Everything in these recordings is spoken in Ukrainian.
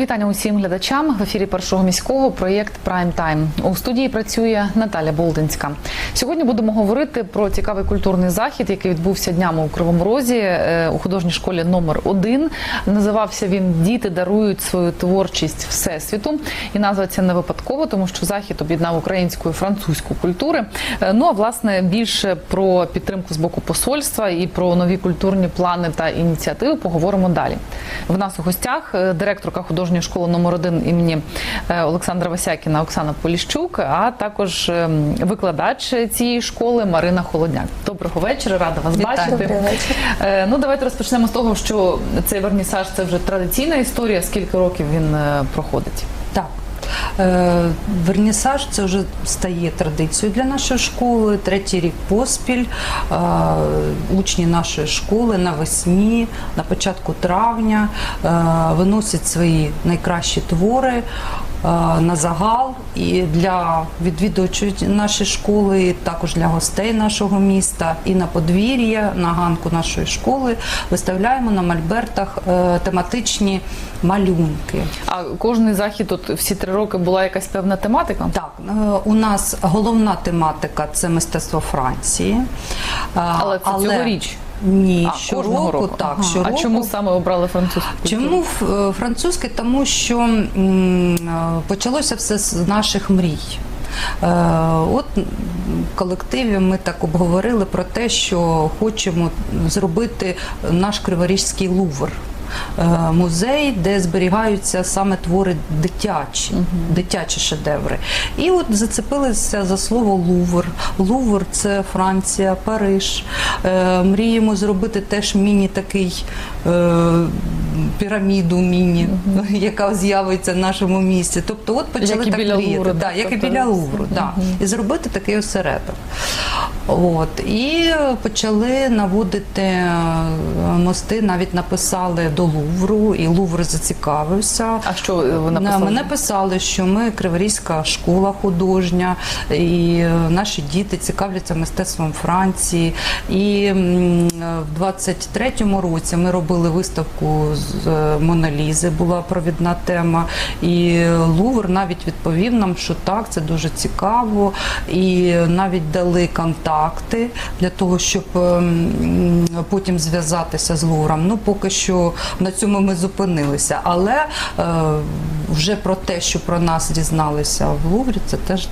Вітання усім глядачам в ефірі першого міського проєкт Прайм Тайм. У студії працює Наталя Болдинська. Сьогодні будемо говорити про цікавий культурний захід, який відбувся днями у Кривому Розі е, у художній школі номер 1 Називався він Діти дарують свою творчість всесвіту. І назва ця не випадково, тому що захід об'єднав українську і французьку культури. Е, Ну а власне більше про підтримку з боку посольства і про нові культурні плани та ініціативи поговоримо далі. В нас у гостях е, директорка художньої школи номер 1 імені е, Олександра Васякіна Оксана Поліщук, а також ем, викладач цієї школи Марина Холодняк. Доброго вечора, рада вас Вітаю. бачити. Е, Ну давайте розпочнемо з того, що цей вернісаж це вже традиційна історія. Скільки років він е, проходить? Так. Е, Вернісаж це вже стає традицією для нашої школи. Третій рік поспіль. Е, Учні нашої школи навесні, на початку травня е, виносять свої найкращі твори. Е, На загал і для відвідувачів нашої школи, і також для гостей нашого міста, і на подвір'я, на ганку нашої школи виставляємо на мольбертах е, тематичні малюнки. А кожний захід, от всі три роки була якась певна тематика. Так, е, у нас головна тематика це мистецтво Франції. Але це цьогоріч. Ні, А, щороку, року. так, Ага. щороку. А чому саме обрали французьку? Чому е, французьке? Тому що м, е, почалося все з наших мрій. Е, От в колективі ми так обговорили про те, що хочемо зробити наш Криворізький лувр. Е, Музей, де зберігаються саме твори дитячі, дитячі шедеври. І от зацепилися за слово Лувр. Лувр це Франція, Париж. Е, Мріємо зробити теж міні такий е, піраміду міні, яка з'явиться в нашому місті. Тобто, от почали Як так біля мріяти. Лувру, Да, як і Тобто біля це- Лувру, да. і зробити такий осередок. От і почали наводити е, мости, навіть написали до Лувру, і Лувр зацікавився. А що ви написали? Мене писали, що ми Криворізька школа художня, і е, наші діти цікавляться мистецтвом Франції. І е, в 23-му році ми робили виставку з Монолізи, була провідна тема. І Лувр навіть відповів нам, що так, це дуже цікаво. І навіть дали контакти для того, щоб е, потім зв'язатися з Лувром. Ну, поки що на цьому ми зупинилися. Але е, вже про те, що про нас дізналися в Луврі, це теж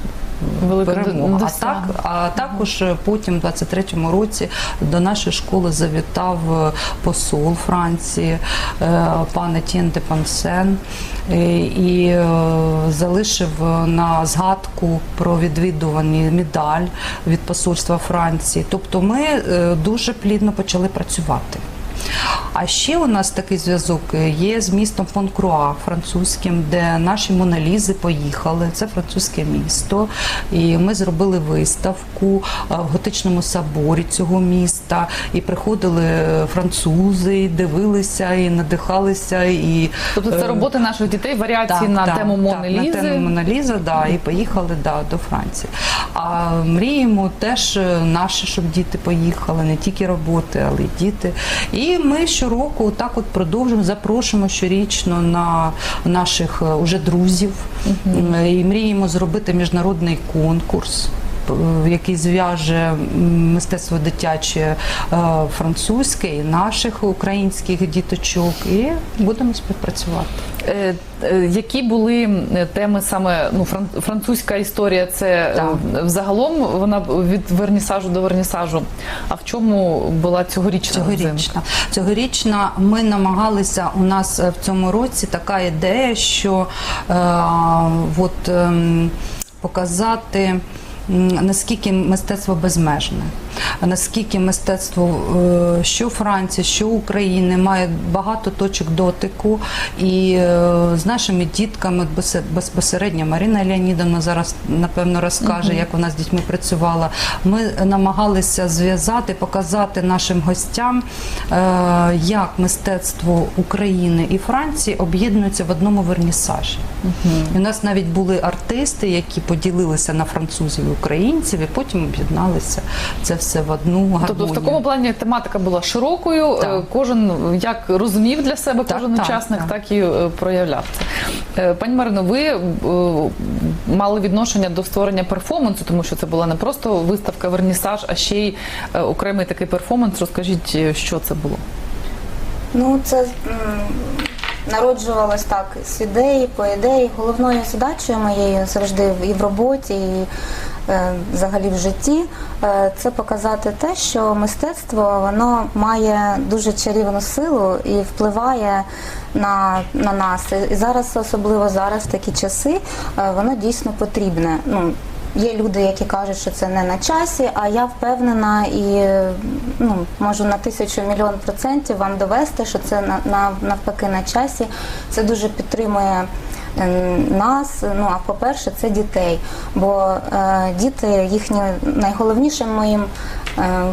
Велике перемога. А, так, а також е, потім, в 23-му році, до нашої школи завітав е, посол Франції, е, пан Етьєн де Пансен, і залишив на згадку про відвідувані медаль від посольства Франції. Тобто ми дуже плідно почали працювати. А ще у нас такий зв'язок є з містом Фонкруа французьким, де наші монолізи поїхали. Це французьке місто. І ми зробили виставку е, в готичному соборі цього міста. І приходили французи, і дивилися, і надихалися. І Тобто це е, роботи наших дітей, варіації на тему Мони на тему Моноліза, да, і поїхали да, до Франції. А мріємо теж е, наші, щоб діти поїхали, не тільки роботи, але й діти. І ми щороку так от продовжуємо, запрошуємо щорічно на наших е, уже друзів. Угу. І мріємо зробити міжнародний конкурс. П- Який зв'яже мистецтво дитяче е, французьке і наших українських діточок, і будемо співпрацювати. Е, е, Які були е, теми саме ну фран- французька історія? Це е, Так. взагалом вона від вернісажу до вернісажу. А в чому була цьогорічна? Цьогорічна. Цьогорічна ми намагалися у нас е, в цьому році така ідея, що е, от, ем, показати. Наскільки мистецтво безмежне, наскільки мистецтво е, що Франції, що України має багато точок дотику, і е, з нашими дітками безпосередньо Марина Леонідовна зараз напевно розкаже, як вона з дітьми працювала. Ми намагалися зв'язати, показати нашим гостям, е, як мистецтво України і Франції об'єднуються в одному вернісажі. І у нас навіть були артисти, які поділилися на французів і українців, і потім об'єдналися це все в одну гармонію. Тобто в такому плані тематика була широкою. Так. е, Кожен як розумів для себе, Так, кожен так, учасник, так. так і е, проявляв це. Пані Марино, ви е, мали відношення до створення перформансу, тому що це була не просто виставка вернісаж, а ще й окремий такий перформанс. Розкажіть, що це було? Ну, це народжувалось так з ідеї, по ідеї. Головною задачею моєю завжди і в роботі, і взагалі в житті е, це показати те, що мистецтво воно має дуже чарівну силу і впливає на, на нас. І зараз, особливо зараз, в такі часи, е, воно дійсно потрібне. Ну, Є люди, які кажуть, що це не на часі, а я впевнена і е, ну, можу на тисячу мільйон процентів вам довести, що це на, на, навпаки на часі. Це дуже підтримує е, нас. Ну а по-перше, це дітей. Бо е, діти їхні найголовнішим моїм. Е,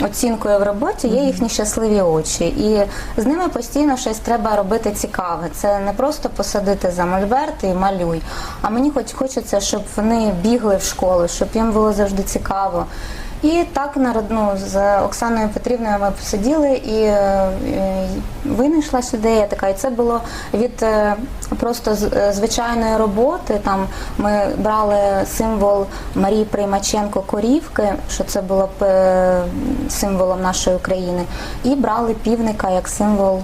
Оцінкою в роботі є їхні щасливі очі, і з ними постійно щось треба робити цікаве. Це не просто посадити за мольберт і малюй. А мені хоч хочеться, щоб вони бігли в школу, щоб їм було завжди цікаво. І так ну, з Оксаною Петрівною ми посиділи і е, е, ідея така. І це було від е, просто е, звичайної роботи. Там ми брали символ Марії Приймаченко Корівки, що це було символом нашої України, і брали півника як символ.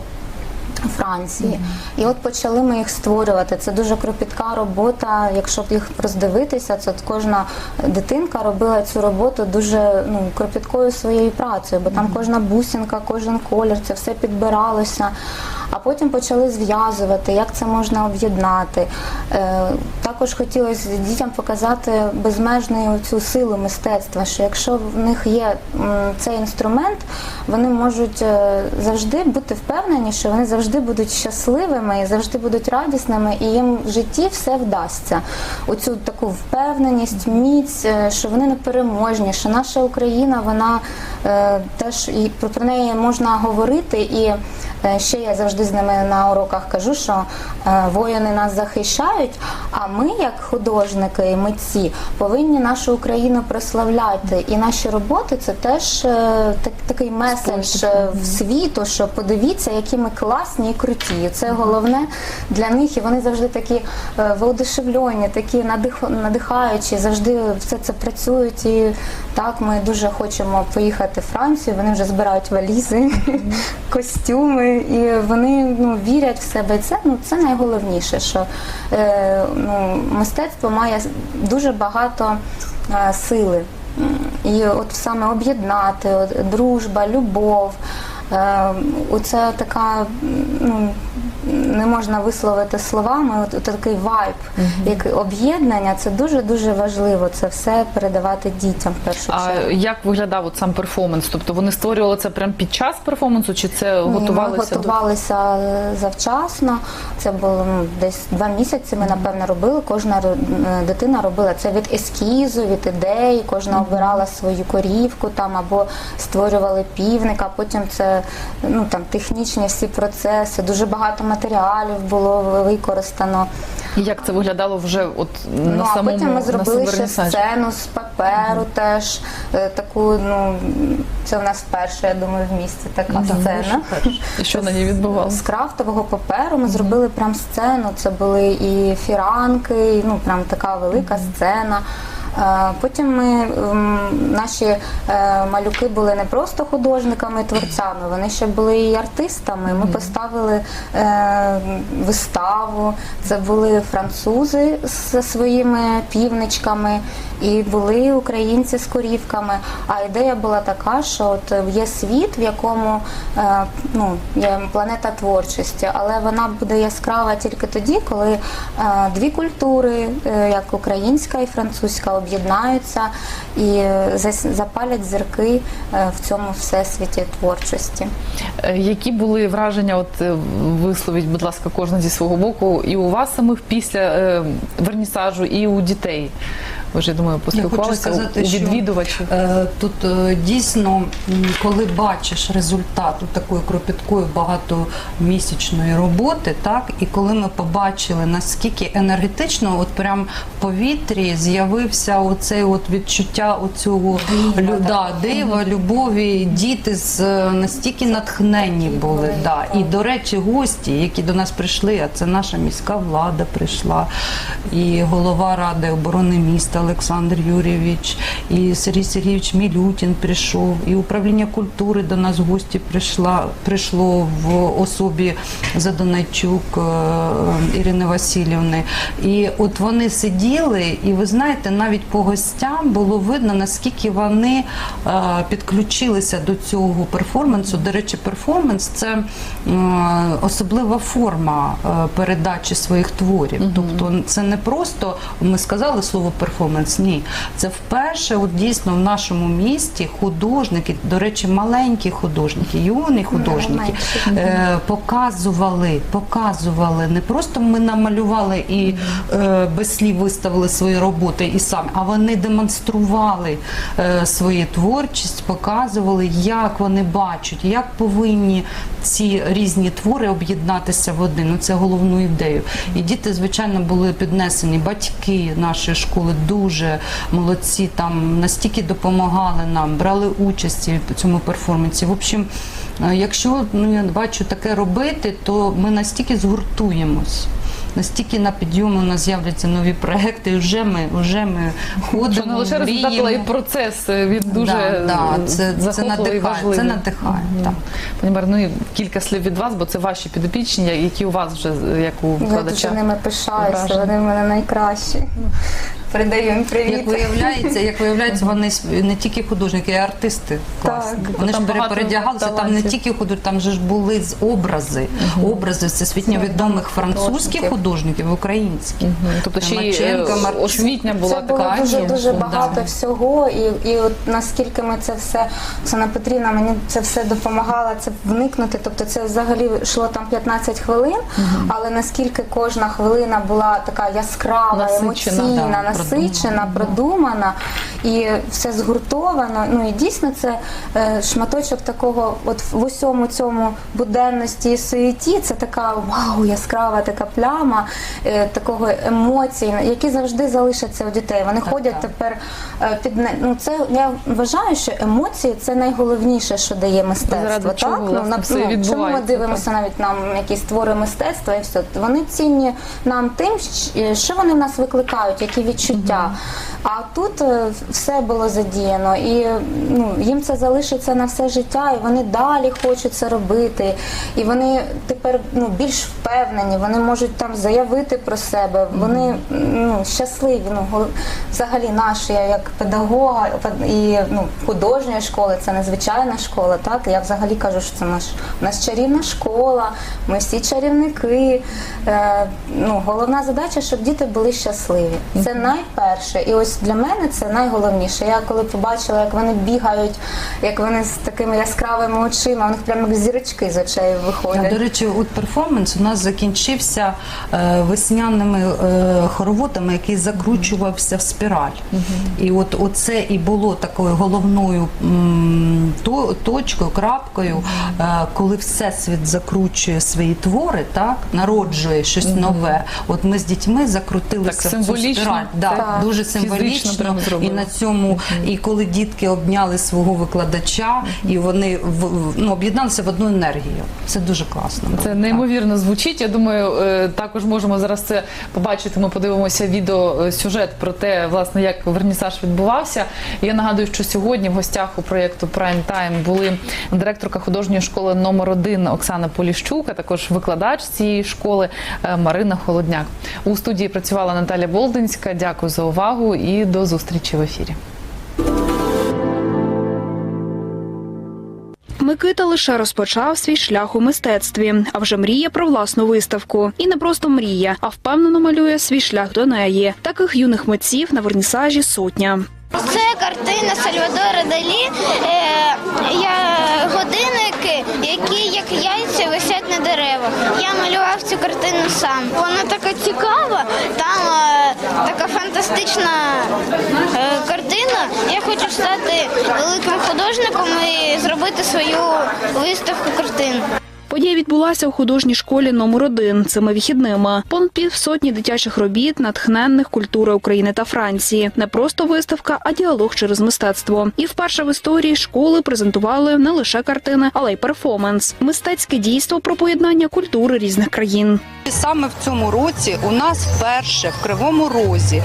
Франції, і от почали ми їх створювати. Це дуже кропітка робота. Якщо б їх роздивитися, це от кожна дитинка робила цю роботу дуже ну кропіткою своєю працею, бо там кожна бусинка, кожен колір, це все підбиралося. А потім почали зв'язувати, як це можна об'єднати. Е, також хотілося дітям показати безмежну цю силу мистецтва, що якщо в них є цей інструмент, вони можуть е, завжди бути впевнені, що вони завжди будуть щасливими і завжди будуть радісними, і їм в житті все вдасться. Оцю таку впевненість, міць, е, що вони непереможні, що наша Україна, вона теж і про, неї можна говорити. І ще я завжди з ними на уроках кажу, що е, воїни нас захищають, а ми, як художники і митці, повинні нашу Україну прославляти. І наші роботи це теж е, так, такий меседж е, в світу, що подивіться, які ми класні і круті. І Це головне для них, і вони завжди такі воодушевлені, такі надих, надихаючі, завжди все це працюють. І так ми дуже хочемо поїхати в Францію. Вони вже збирають валізи, костюми, і вони ну, вірять в себе. І Це ну це найголовніше, що е, ну, мистецтво має дуже багато е, сили. І от саме об'єднати, дружба, любов. Е, Оце така, ну не можна висловити словами. От, от такий вайб, як об'єднання, це дуже дуже важливо. Це все передавати дітям в першу чергу. А як виглядав от сам перформанс? Тобто вони створювали це прямо під час перформансу, чи це готувалися Ми готувалися е, завчасно. Це було ну, десь два місяці. Ми напевно робили. Кожна е, дитина робила це від ескізу, від ідеї. Кожна обирала свою корівку там або створювали півника. Потім це ну там технічні всі процеси. Дуже багато матеріалів було використано. І як це виглядало вже от на Ну, а потім ми зробили ще сцену з паперу теж. е, Таку, ну це в нас вперше, я думаю, в місті така Ну, так, сцена. І що на ній відбувалося? З крафтового паперу ми зробили прям сцену. Це були і фіранки, і, ну прям така велика сцена. Е, Потім ми наші е, малюки були не просто художниками, і творцями, вони ще були і артистами. Ми поставили е, виставу. Це були французи зі своїми півничками, і були українці з корівками. А ідея була така, що от є світ, в якому ну, є планета творчості, але вона буде яскрава тільки тоді, коли дві культури, як українська і французька, об'єднаються і е, запалять зірки е, в цьому всесвіті творчості. Е, Які були враження? От висловіть, будь ласка, кожна зі свого боку, і у вас самих після вернісажу, і у дітей. Ви ж думаю, поспілкувалися у відвідувачів. Е, Тут е, дійсно, коли бачиш результат такої кропіткої багатомісячної роботи, так і коли ми побачили наскільки енергетично, от прям в повітрі з'явився оцей от відчуття оцього лю- да, дива, любові, діти з е, настільки натхненні були. Да. І до речі, гості, які до нас прийшли, а це наша міська влада прийшла, і голова ради оборони міста Олександр Юрійович, і Сергій Сергійович Мілютін прийшов, і управління культури до нас в гості прийшла, прийшло в особі Задонайчук е, Ірини Васильівни. І от вони сиділи, і ви знаєте, навіть по гостям було видно, наскільки вони е, підключилися до цього перформансу. До речі, перформанс це е, особлива форма передачі своїх творів. Тобто це не просто ми сказали слово перформанс. Ні, це вперше, от дійсно в нашому місті художники, до речі, маленькі художники, юні художники е, показували, показували. Не просто ми намалювали і е, без слів виставили свої роботи і самі, а вони демонстрували е, свою творчість, показували, як вони бачать, як повинні ці різні твори об'єднатися в один. Ну, це головну ідею. І діти, звичайно, були піднесені. Батьки нашої школи дуже молодці, там настільки допомагали нам, брали участь в цьому перформансі. В общем, Е, Якщо ну я бачу таке робити, то ми настільки згуртуємось. Настільки на підйому у нас з'являться нові проекти, і вже ми, вже ми ходимо. Не лише результат, і процес е, він дуже да, да, це, це надихає, важливий. це надихає. Так. Пані Мар, ну і кілька слів від вас, бо це ваші підопічні, які у вас вже е, як у Я дуже ними пишаюся, вони в мене найкращі. Передаю їм привіт. Як виявляється, як виявляється, вони не тільки художники, а й артисти класні. Так. Вони ж перепередягалися, там не тільки художники, там же ж були з образи, образи всесвітньо відомих французьких художників. українських. Мгм. Тобто ще е, Марчук. освітня була це було така. дуже дуже да. багато всього, і, і от наскільки ми це все, Оксана Петрівна мені це все допомагала це вникнути. Тобто це взагалі йшло там 15 хвилин, але наскільки кожна хвилина була така яскрава, Насичена, емоційна, да, насичена, продумана і все згуртовано. Ну і дійсно це е, шматочок такого, от в усьому цьому буденності і суєті, це така вау, яскрава така пляма е, такого емоцій, які завжди залишаться у дітей. Вони ходять так. тепер е, під ну це я вважаю, що емоції це найголовніше, що дає мистецтво. Заради чого, так? власне, на- і чому ми дивимося навіть нам якісь твори мистецтва і все. Вони цінні нам тим, що вони в нас викликають, які відчуття. А тут е, все було задіяно, і ну, їм це залишиться на все життя, і вони далі хочуть це робити. І вони тепер ну, більш впевнені, вони можуть там заявити про себе. Вони ну, щасливі. Ну, взагалі наш, я як педагога і ну, художньої школи, це незвичайна школа. Так? Я взагалі кажу, що це наш, у нас чарівна школа, ми всі чарівники. Е, ну, головна задача, щоб діти були щасливі. Це найперше. І ось для мене це найголовніше. Я коли побачила, як вони бігають, як вони з такими яскравими очима, у них прямо як зірочки з очей виходять. До речі, от перформанс у нас закінчився е, весняними е, хороводами, який закручувався в спіраль. І от оце і було такою головною м, то- точкою, крапкою, е, коли всесвіт закручує свої твори, так народжує щось нове. От ми з дітьми закрутилися Так в цю спіраль. Да, Так. дуже символічно. І на цьому, і коли дітки обняли свого викладача, і вони ну, об'єдналися в одну енергію. Це дуже класно. було. Це неймовірно звучить. Я думаю, е, також можемо зараз це побачити. Ми подивимося відео е, сюжет про те, власне, як вернісаж відбувався. Я нагадую, що сьогодні в гостях у проєкту Prime Time були директорка художньої школи номер 1 Оксана Поліщук, а також викладач цієї школи е, Марина Холодняк. У студії працювала Наталя Болдинська. Дякую за увагу і до зустрічі в ефірі. Микита лише розпочав свій шлях у мистецтві, а вже мріє про власну виставку. І не просто мріє, а впевнено малює свій шлях до неї. Таких юних митців на вернісажі сотня. Це картина Сальвадора Далі. Е, я, годинники, які як яйця висять деревах. Я малював цю картину сам. Вона така цікава. Там е, така фантастична е, картина. Я хочу стати великим художником і зробити свою виставку картин. Подія відбулася у художній школі номер 1 цими вихідними. Понад півсотні дитячих робіт, натхненних культурою України та Франції. Не просто виставка, а діалог через мистецтво. І вперше в історії школи презентували не лише картини, але й перформанс. Мистецьке дійство про поєднання культури різних країн. Саме в цьому році у нас вперше в Кривому Розі е,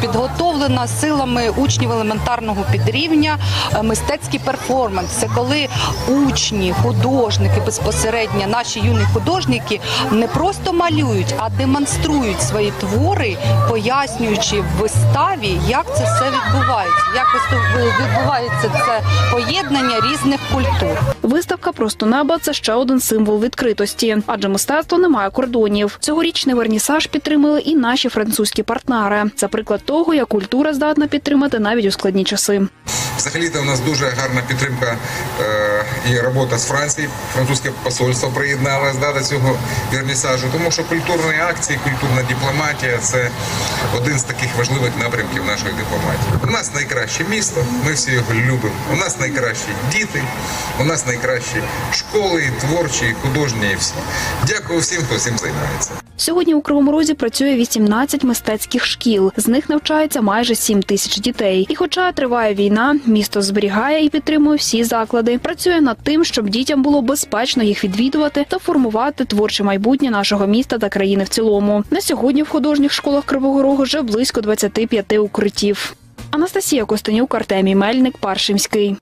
підготовлена силами учнів елементарного підрівня е, мистецький перформанс. Це коли учні, художники, безпосередньо наші юні художники не просто малюють, а демонструють свої твори, пояснюючи в виставі, як це все відбувається, як відбувається це поєднання різних культур. Виставка просто неба це ще один символ відкритості, адже мистецтво не має кордонів. Цьогорічний вернісаж підтримали і наші французькі партнери. Це приклад того, як культура здатна підтримати навіть у складні часи. Взагалі-то у нас дуже гарна підтримка е, і робота з Франції. Французьке посольство приєдналось да, до цього вернісажу, тому що культурні акції, культурна дипломатія це один з таких важливих напрямків нашої дипломатії. У нас найкраще місто, ми всі його любимо. У нас найкращі діти, у нас найкращі школи, творчі, художні, і всі. Дякую всім, хто цим займається. Сьогодні у Кривому Розі працює 18 мистецьких шкіл. З них навчається майже 7 тисяч дітей. І, хоча триває війна, місто зберігає і підтримує всі заклади. Працює над тим, щоб дітям було безпечно їх відвідувати та формувати творче майбутнє нашого міста та країни в цілому. На сьогодні в художніх школах Кривого Рогу вже близько 25 укриттів. Анастасія Костенюк, Артемій Мельник, Паршимський.